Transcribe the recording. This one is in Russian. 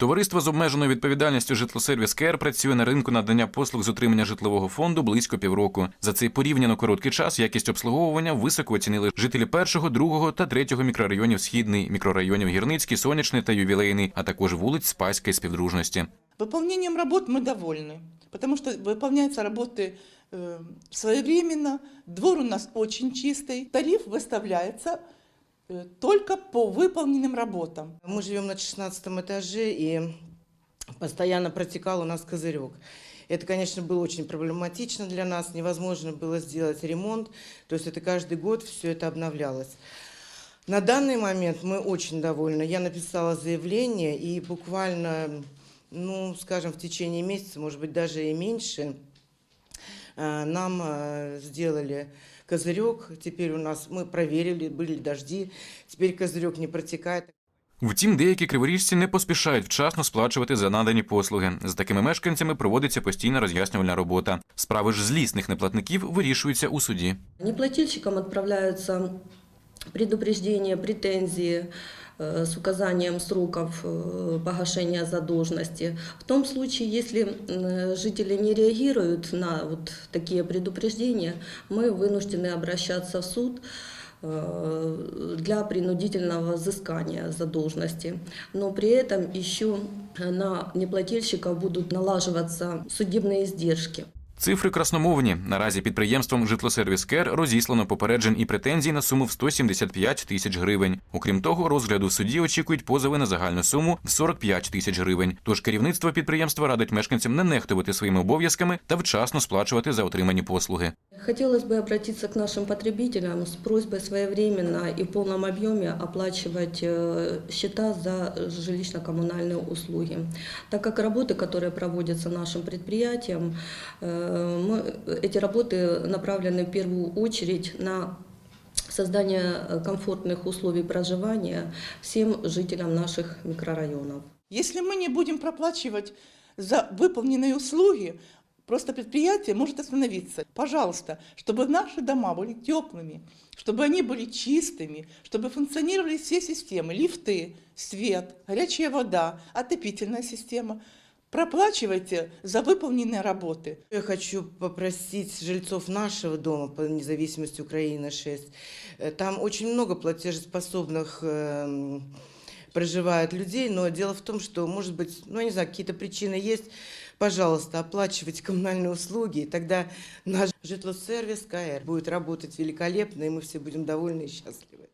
Товариство з обмеженою відповідальністю житлосервіс КЕР працює на ринку надання послуг з утримання житлового фонду близько півроку. За цей порівняно короткий час якість обслуговування високо оцінили жителі першого, другого та третього мікрорайонів Східний, мікрорайонів Гірницький, Сонячний та Ювілейний, а також вулиць Спаська і Співдружності. Выполнением работ мы довольны, потому что выполняются работы э, своевременно, двор у нас очень чистый, тариф выставляется э, Только по выполненным работам. Мы живем на 16 этаже, и постоянно протекал у нас козырек. Это, конечно, было очень проблематично для нас, невозможно было сделать ремонт, то есть это каждый год все это обновлялось. На данный момент мы очень довольны. Я написала заявление, и буквально, ну, скажем, в течение месяца, может быть, даже и меньше, э, нам э, сделали козырек. Теперь у нас, мы проверили, были дожди, теперь козырек не протекает. Втім, деякі криворіжці не поспішають вчасно сплачувати за надані послуги. З такими мешканцями проводиться постійна роз'яснювальна робота. Справи ж злісних неплатників вирішуються у суді. Неплательщикам отправляются предупреждения, претензии э, С указанием сроков э, погашения задолженности. В том случае, если жители не реагируют на вот такие предупреждения, мы вынуждены обращаться в суд э, для принудительного взыскания задолженности. Но при этом еще на неплательщиков будут налаживаться судебные издержки. Цифри красномовні. Наразі підприємством Житлосервіс Кер розіслано попереджень і претензій на суму в 175 тисяч гривень. Окрім того, розгляду в суді очікують позови на загальну суму в 45 тисяч гривень. Тож керівництво підприємства радить мешканцям не нехтувати своїми обов'язками та вчасно сплачувати за отримані послуги. Хотелось бы обратиться к нашим потребителям с просьбой своевременно и в полном объеме оплачивать э, счета за жилищно-коммунальные услуги. Так как работы, которые проводятся нашим предприятием, э, мы, эти работы направлены в первую очередь на создание комфортных условий проживания всем жителям наших микрорайонов. Если мы не будем проплачивать за выполненные услуги, просто предприятие может остановиться. Пожалуйста, чтобы наши дома были теплыми, чтобы они были чистыми, чтобы функционировали все системы, лифты, свет, горячая вода, отопительная система. Проплачивайте за выполненные работы. Я хочу попросить жильцов нашего дома по независимости Украины 6. Э, Там очень много платежеспособных проживает людей, но дело в том, что, может быть, ну, я не знаю, какие-то причины есть. Пожалуйста, оплачивайте коммунальные услуги, и тогда наш житлосервис КР будет работать великолепно, и мы все будем довольны и счастливы.